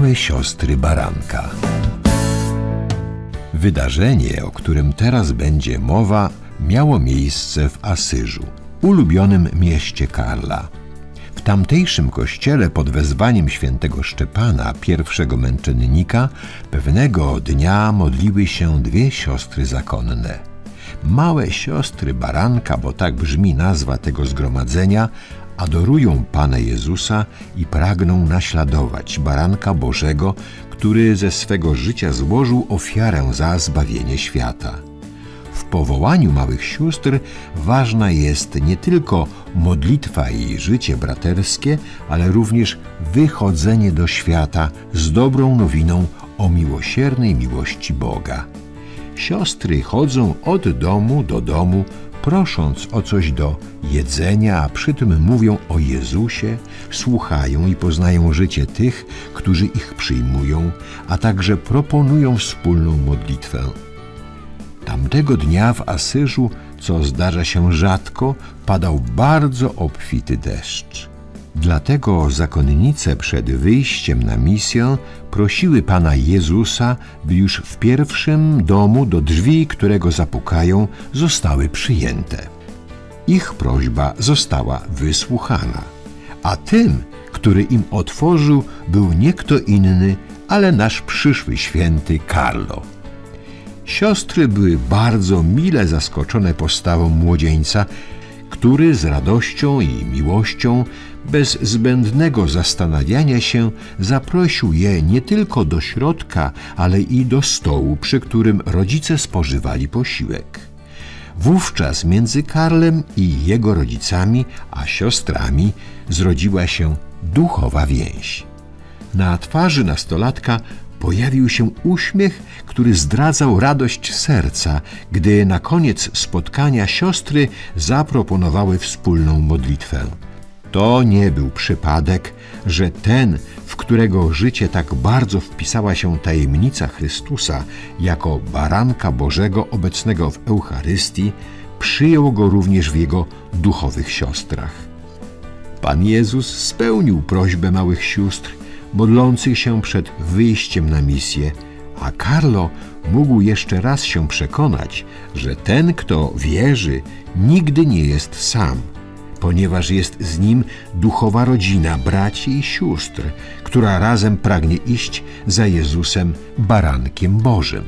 Małe siostry baranka. Wydarzenie, o którym teraz będzie mowa, miało miejsce w Asyżu, ulubionym mieście Karla. W tamtejszym kościele pod wezwaniem świętego Szczepana, pierwszego męczennika, pewnego dnia modliły się dwie siostry zakonne. Małe siostry baranka, bo tak brzmi nazwa tego zgromadzenia, adorują Pana Jezusa i pragną naśladować baranka Bożego, który ze swego życia złożył ofiarę za zbawienie świata. W powołaniu małych sióstr ważna jest nie tylko modlitwa i życie braterskie, ale również wychodzenie do świata z dobrą nowiną o miłosiernej miłości Boga. Siostry chodzą od domu do domu, prosząc o coś do jedzenia, a przy tym mówią o Jezusie, słuchają i poznają życie tych, którzy ich przyjmują, a także proponują wspólną modlitwę. Tamtego dnia w Asyżu, co zdarza się rzadko, padał bardzo obfity deszcz. Dlatego zakonnice przed wyjściem na misję prosiły Pana Jezusa, by już w pierwszym domu do drzwi, którego zapukają, zostały przyjęte. Ich prośba została wysłuchana, a tym, który im otworzył, był nie kto inny, ale nasz przyszły święty Carlo. Siostry były bardzo mile zaskoczone postawą młodzieńca, który z radością i miłością, bez zbędnego zastanawiania się, zaprosił je nie tylko do środka, ale i do stołu, przy którym rodzice spożywali posiłek. Wówczas między Karlem i jego rodzicami, a siostrami zrodziła się duchowa więź. Na twarzy nastolatka pojawił się uśmiech, który zdradzał radość serca, gdy na koniec spotkania siostry zaproponowały wspólną modlitwę. To nie był przypadek, że ten, w którego życie tak bardzo wpisała się tajemnica Chrystusa jako baranka Bożego obecnego w Eucharystii, przyjął go również w jego duchowych siostrach. Pan Jezus spełnił prośbę małych sióstr, modlących się przed wyjściem na misję, a Carlo mógł jeszcze raz się przekonać, że ten, kto wierzy, nigdy nie jest sam, ponieważ jest z nim duchowa rodzina braci i sióstr, która razem pragnie iść za Jezusem, barankiem Bożym.